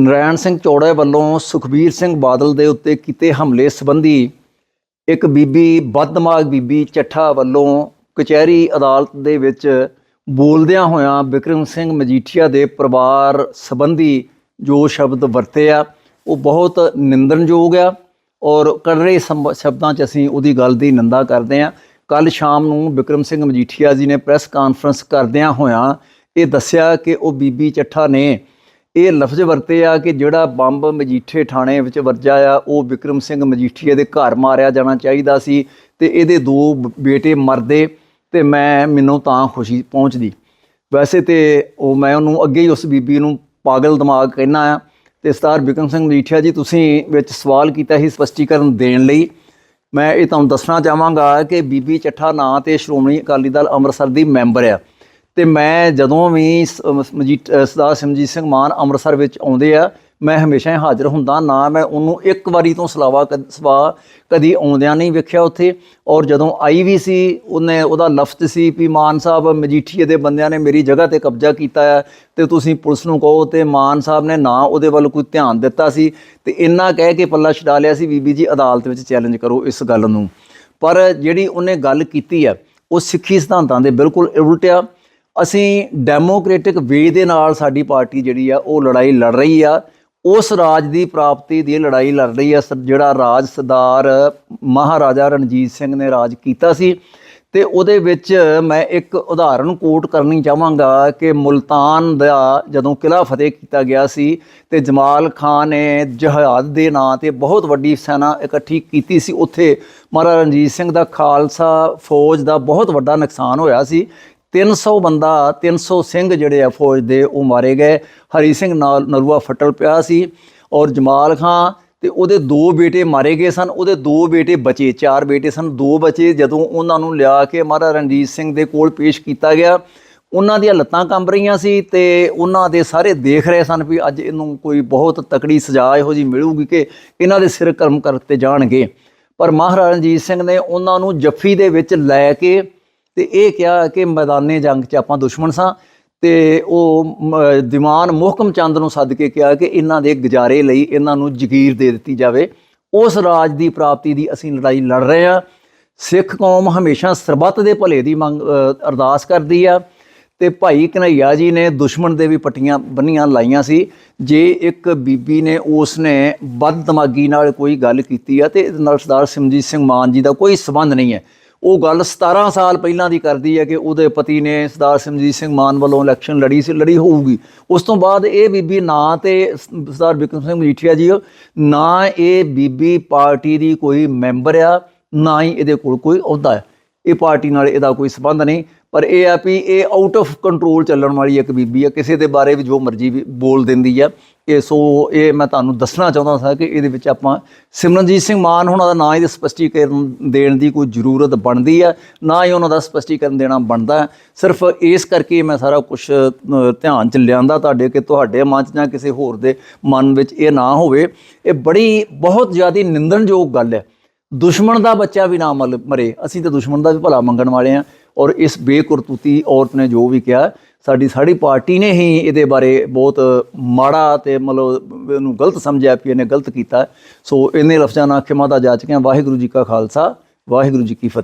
ਨਰਾਇਣ ਸਿੰਘ ਚੌੜੇ ਵੱਲੋਂ ਸੁਖਬੀਰ ਸਿੰਘ ਬਾਦਲ ਦੇ ਉੱਤੇ ਕੀਤੇ ਹਮਲੇ ਸੰਬੰਧੀ ਇੱਕ ਬੀਬੀ ਬਦਦਮਾਗ ਬੀਬੀ ਚੱਠਾ ਵੱਲੋਂ ਕਚਹਿਰੀ ਅਦਾਲਤ ਦੇ ਵਿੱਚ ਬੋਲਦਿਆਂ ਹੋਇਆਂ ਵਿਕਰਮ ਸਿੰਘ ਮਜੀਠੀਆ ਦੇ ਪਰਿਵਾਰ ਸੰਬੰਧੀ ਜੋ ਸ਼ਬਦ ਵਰਤੇ ਆ, ਉਹ ਬਹੁਤ ਨਿੰਦਣਯੋਗ ਆ ਔਰ ਕੜਰੇ ਸੰਬ- ਸ਼ਬਦਾਂ 'ਚ ਅਸੀਂ ਉਹਦੀ ਗੱਲ ਦੀ ਨਿੰਦਾ ਕਰਦੇ ਆ ਕੱਲ ਸ਼ਾਮ ਨੂੰ ਵਿਕਰਮ ਸਿੰਘ ਮਜੀਠੀਆ ਜੀ ਨੇ ਪ੍ਰੈਸ ਕਾਨਫਰੰਸ ਕਰਦਿਆਂ ਹੋਇਆਂ ਇਹ ਦੱਸਿਆ ਕਿ ਉਹ ਬੀਬੀ ਚੱਠਾ ਨੇ ਇਹ ਲਫ਼ਜ਼ ਵਰਤੇ ਆ ਕਿ ਜਿਹੜਾ ਬੰਬ ਮਜੀਠੇ ਥਾਣੇ ਵਿੱਚ ਵਰਜਾ ਆ, ਉਹ ਵਿਕਰਮ ਸਿੰਘ ਮਜੀਠੀਏ ਦੇ ਘਰ ਮਾਰਿਆ ਜਾਣਾ ਚਾਹੀਦਾ ਸੀ ਤੇ ਇਹਦੇ ਦੋ ਬ- ਬੇਟੇ ਮਰਦੇ ਤੇ ਮੈਂ, ਮੈਨੂੰ ਤਾਂ ਖੁਸ਼ੀ ਪਹੁੰਚਦੀ। ਵੈਸੇ ਤੇ ਉਹ ਮੈਂ ਉਹਨੂੰ ਅੱਗੇ ਹੀ ਉਸ ਬੀਬੀ ਨੂੰ ਪਾਗਲ ਦਿਮਾਗ ਕਹਿਣਾ ਆ ਤੇ ਸਤਾਰ ਵਿਕਰਮ ਸਿੰਘ ਮਜੀਠੀਆ ਜੀ, ਤੁਸੀਂ ਵਿੱਚ ਸਵਾਲ ਕੀਤਾ ਸੀ ਸਪਸ਼ਟੀਕਰਨ ਦੇਣ ਲਈ। ਮੈਂ ਇਹ ਤੁਹਾਨੂੰ ਦੱਸਣਾ ਚਾਹਾਂਗਾ ਕਿ ਬੀਬੀ ਚੱਠਾ ਨਾਂ ਤੇ ਸ਼੍ਰੋਮਣੀ ਅਕਾਲੀ ਦਲ ਅੰਮ੍ਰਿਤਸਰ ਦੀ ਮੈਂਬਰ ਆ। ਤੇ ਮੈਂ ਜਦੋਂ ਵੀ ਸ- ਮਜੀਠ ਸਰਦਾਰ ਸਿਮਜੀਤ ਸਿੰਘ ਮਾਨ ਅੰਮ੍ਰਿਤਸਰ ਵਿੱਚ ਆਉਂਦੇ ਆ, ਮੈਂ ਹਮੇਸ਼ਾ ਹੀ ਹਾਜ਼ਰ ਹੁੰਦਾ, ਨਾ ਮੈਂ ਉਹਨੂੰ ਇੱਕ ਵਾਰੀ ਤੋਂ ਸਲਾਵਾ ਕਦ- ਸਵਾ ਕਦੀ ਆਉਂਦਿਆਂ ਨਹੀਂ ਵੇਖਿਆ ਉੱਥੇ। ਔਰ ਜਦੋਂ ਆਈ ਵੀ ਸੀ, ਉਹਨੇ ਉਹਦਾ ਲਫ਼ਜ਼ ਸੀ ਵੀ ਮਾਨ ਸਾਹਿਬ ਮਜੀਠੀਏ ਦੇ ਬੰਦਿਆਂ ਨੇ ਮੇਰੀ ਜਗ੍ਹਾ ਤੇ ਕਬਜ਼ਾ ਕੀਤਾ ਹੈ ਤੇ ਤੁਸੀਂ ਪੁਲਿਸ ਨੂੰ ਕਹੋ ਤੇ ਮਾਨ ਸਾਹਿਬ ਨੇ ਨਾ ਉਹਦੇ ਵੱਲ ਕੋਈ ਧਿਆਨ ਦਿੱਤਾ ਸੀ। ਤੇ ਇੰਨਾ ਕਹਿ ਕੇ ਪੱਲਾ ਛਡਾ ਲਿਆ ਸੀ, ਬੀਬੀ ਜੀ ਅਦਾਲਤ ਵਿੱਚ ਚੈਲੰਜ ਕਰੋ ਇਸ ਗੱਲ ਨੂੰ। ਪਰ ਜਿਹੜੀ ਉਹਨੇ ਗੱਲ ਕੀਤੀ ਹੈ, ਉਹ ਸਿੱਖੀ ਸਿਧਾਂਤਾਂ ਦੇ ਬਿਲਕੁਲ ਉਲਟਿਆ ਅਸੀਂ ਡੈਮੋਕ੍ਰੈਟਿਕ ਵੇ ਦੇ ਨਾਲ ਸਾਡੀ ਪਾਰਟੀ ਜਿਹੜੀ ਆ, ਉਹ ਲੜਾਈ ਲੜ ਰਹੀ ਆ। ਉਸ ਰਾਜ ਦੀ ਪ੍ਰਾਪਤੀ ਦੀ ਲੜਾਈ ਲੜ ਰਹੀ ਆ। ਸ- ਜਿਹੜਾ ਰਾਜ ਸਰਦਾਰ ਮਹਾਰਾਜਾ ਰਣਜੀਤ ਸਿੰਘ ਨੇ ਰਾਜ ਕੀਤਾ ਸੀ। ਤੇ ਉਹਦੇ ਵਿੱਚ ਮੈਂ ਇੱਕ ਉਦਾਹਰਨ ਕੋਟ ਕਰਨੀ ਚਾਹਾਂਗਾ ਕਿ ਮੁਲਤਾਨ ਦਾ ਜਦੋਂ ਕਿਲਾ ਫਤਿਹ ਕੀਤਾ ਗਿਆ ਸੀ ਤੇ ਜਮਾਲ ਖਾਨ ਨੇ ਜਹਾਦ ਦੇ ਨਾਂ ਤੇ ਬਹੁਤ ਵੱਡੀ ਸੈਨਾ ਇਕੱਠੀ ਕੀਤੀ ਸੀ। ਉੱਥੇ ਮਹਾਰਾਜਾ ਰਣਜੀਤ ਸਿੰਘ ਦਾ ਖਾਲਸਾ ਫੌਜ ਦਾ ਬਹੁਤ ਵੱਡਾ ਨੁਕਸਾਨ ਹੋਇਆ ਸੀ। 300 ਬੰਦਾ 300 ਸਿੰਘ ਜਿਹੜੇ ਆ ਫੌਜ ਦੇ, ਉਹ ਮਾਰੇ ਗਏ। ਹਰੀ ਸਿੰਘ ਨਾਲ ਨਰੂਆ ਫਟਲ ਪਿਆ ਸੀ ਔਰ ਜਮਾਲ ਖਾਂ ਤੇ ਉਹਦੇ ਦੋ ਬੇਟੇ ਮਾਰੇ ਗਏ ਸਨ। ਉਹਦੇ ਦੋ ਬੇਟੇ ਬਚੇ, ਚਾਰ ਬੇਟੇ ਸਨ। ਦੋ ਬਚੇ ਜਦੋਂ ਉਹਨਾਂ ਨੂੰ ਲਿਆ ਕੇ ਮਹਾਰਾਜਾ ਰਣਜੀਤ ਸਿੰਘ ਦੇ ਕੋਲ ਪੇਸ਼ ਕੀਤਾ ਗਿਆ। ਉਹਨਾਂ ਦੀਆਂ ਲੱਤਾਂ ਕੰਬ ਰਹੀਆਂ ਸੀ ਤੇ ਉਹਨਾਂ ਦੇ ਸਾਰੇ ਦੇਖ ਰਹੇ ਸਨ ਵੀ ਅੱਜ ਇਹਨੂੰ ਕੋਈ ਬਹੁਤ ਤਕੜੀ ਸਜ਼ਾ ਇਹੋ ਜੀ ਮਿਲੂਗੀ ਕਿ ਇਹਨਾਂ ਦੇ ਸਿਰ ਕਰਮ ਕਰਤੇ ਜਾਣਗੇ। ਪਰ ਮਹਾਰਾਜਾ ਰਣਜੀਤ ਸਿੰਘ ਨੇ ਉਹਨਾਂ ਨੂੰ ਜੱਫੀ ਦੇ ਵਿੱਚ ਲੈ ਕੇ ਤੇ ਇਹ ਕਿਹਾ ਕਿ ਮੈਦਾਨੇ ਜੰਗ 'ਚ ਆਪਾਂ ਦੁਸ਼ਮਣ ਸਾਂ ਤੇ ਉਹ ਮ- ਦੀਵਾਨ ਮੁਹਕਮ ਚੰਦ ਨੂੰ ਸੱਦ ਕੇ ਕਿਹਾ ਕਿ ਇਹਨਾਂ ਦੇ ਗੁਜ਼ਾਰੇ ਲਈ ਇਹਨਾਂ ਨੂੰ ਜ਼ਗੀਰ ਦੇ ਦਿੱਤੀ ਜਾਵੇ। ਉਸ ਰਾਜ ਦੀ ਪ੍ਰਾਪਤੀ ਦੀ ਅਸੀਂ ਲੜਾਈ ਲੜ ਰਹੇ ਹਾਂ। ਸਿੱਖ ਕੌਮ ਹਮੇਸ਼ਾ ਸਰਬੱਤ ਦੇ ਭਲੇ ਦੀ ਮੰਗ ਅਰਦਾਸ ਕਰਦੀ ਆ ਤੇ ਭਾਈ ਕਨਈਆ ਜੀ ਨੇ ਦੁਸ਼ਮਣ ਦੇ ਵੀ ਪੱਟੀਆਂ ਬੰਨੀਆਂ ਲਾਈਆਂ ਸੀ। ਜੇ ਇੱਕ ਬੀਬੀ ਨੇ ਉਸ ਨੇ ਬਦਦਮਾਗੀ ਨਾਲ ਕੋਈ ਗੱਲ ਕੀਤੀ ਆ ਤੇ ਇਹਦੇ ਨਾਲ ਸਰਦਾਰ ਸਿਮਰਜੀਤ ਸਿੰਘ ਮਾਨ ਜੀ ਦਾ ਕੋਈ ਸਬੰਧ ਨਹੀਂ ਹੈ। ਉਹ ਗੱਲ 17 ਸਾਲ ਪਹਿਲਾਂ ਦੀ ਕਰਦੀ ਹੈ ਕਿ ਉਹਦੇ ਪਤੀ ਨੇ ਸਰਦਾਰ ਸਿਮਰਜੀਤ ਸਿੰਘ ਮਾਨ ਵੱਲੋਂ ਇਲੈਕਸ਼ਨ ਲੜੀ ਸੀ, ਲੜੀ ਹੋਊਗੀ। ਉਸ ਤੋਂ ਬਾਅਦ ਇਹ ਬੀਬੀ ਨਾ ਤੇ ਸਰਦਾਰ ਬਿਕਰਮ ਸਿੰਘ ਮਜੀਠੀਆ ਜੀ, ਨਾ ਇਹ ਬੀਬੀ ਪਾਰਟੀ ਦੀ ਕੋਈ ਮੈਂਬਰ ਆ, ਨਾ ਹੀ ਇਹਦੇ ਕੋਲ ਕੋਈ ਅਹੁਦਾ ਹੈ ਇਹ ਪਾਰਟੀ ਨਾਲ ਇਹਦਾ ਕੋਈ ਸਬੰਧ ਨਹੀਂ, ਪਰ ਇਹ ਆ ਵੀ ਇਹ ਆਊਟ ਆਫ ਕੰਟਰੋਲ ਚੱਲਣ ਵਾਲੀ ਇੱਕ ਬੀਬੀ ਆ, ਕਿਸੇ ਦੇ ਬਾਰੇ ਵੀ ਜੋ ਮਰਜ਼ੀ ਵੀ ਬੋਲ ਦਿੰਦੀ ਆ। ਇਹ ਸੋ ਇਹ ਮੈਂ ਤੁਹਾਨੂੰ ਦੱਸਣਾ ਚਾਹੁੰਦਾ ਸਾਂ ਕਿ ਇਹਦੇ ਵਿੱਚ ਆਪਾਂ ਸਿਮਰਨਜੀਤ ਸਿੰਘ ਮਾਨ ਹੁਣਾਂ ਦਾ ਨਾਂ ਹੀ ਸਪਸ਼ਟੀਕਰਨ ਦੇਣ ਦੀ ਕੋਈ ਜ਼ਰੂਰਤ ਬਣਦੀ ਆ, ਨਾ ਹੀ ਉਹਨਾਂ ਦਾ ਸਪਸ਼ਟੀਕਰਨ ਦੇਣਾ ਬਣਦਾ। ਸਿਰਫ ਇਸ ਕਰਕੇ ਮੈਂ ਸਾਰਾ ਕੁਝ ਧਿਆਨ ਚ ਲਿਆਂਦਾ ਤੁਹਾਡੇ ਕਿ ਤੁਹਾਡੇ ਮਨ ਚ ਜਾਂ ਕਿਸੇ ਹੋਰ ਦੇ ਮਨ ਵਿੱਚ ਇਹ ਨਾ ਹੋਵੇ। ਇਹ ਬੜੀ ਬਹੁਤ ਜ਼ਿਆਦਾ ਨਿੰਦਣਯੋਗ ਗੱਲ ਹੈ ਦੁਸ਼ਮਣ ਦਾ ਬੱਚਾ ਵੀ ਨਾ ਮਲ- ਮਰੇ। ਅਸੀਂ ਤਾਂ ਦੁਸ਼ਮਣ ਦਾ ਵੀ ਭਲਾ ਮੰਗਣ ਵਾਲੇ ਆ ਔਰ ਇਸ ਬੇਕਰਤੂਤੀ ਔਰਤ ਨੇ ਜੋ ਵੀ ਕਿਹਾ, ਸਾਡੀ ਸਾਡੀ ਪਾਰਟੀ ਨੇ ਹੀ ਇਹਦੇ ਬਾਰੇ ਬਹੁਤ ਮਾੜਾ ਤੇ ਮਤਲਬ ਇਹਨੂੰ ਗਲਤ ਸਮਝਿਆ ਵੀ ਇਹਨੇ ਗਲਤ ਕੀਤਾ। ਸੋ ਇਹਨੇ ਲਫ਼ਜ਼ਾਂ ਨਾਲ ਖਿਮਾ ਦਾ ਜਾ ਚੁੱਕਿਆ। ਵਾਹਿਗੁਰੂ ਜੀ ਕਾ ਖਾਲਸਾ, ਵਾਹਿਗੁਰੂ ਜੀ ਕੀ ਫਤਿਹ।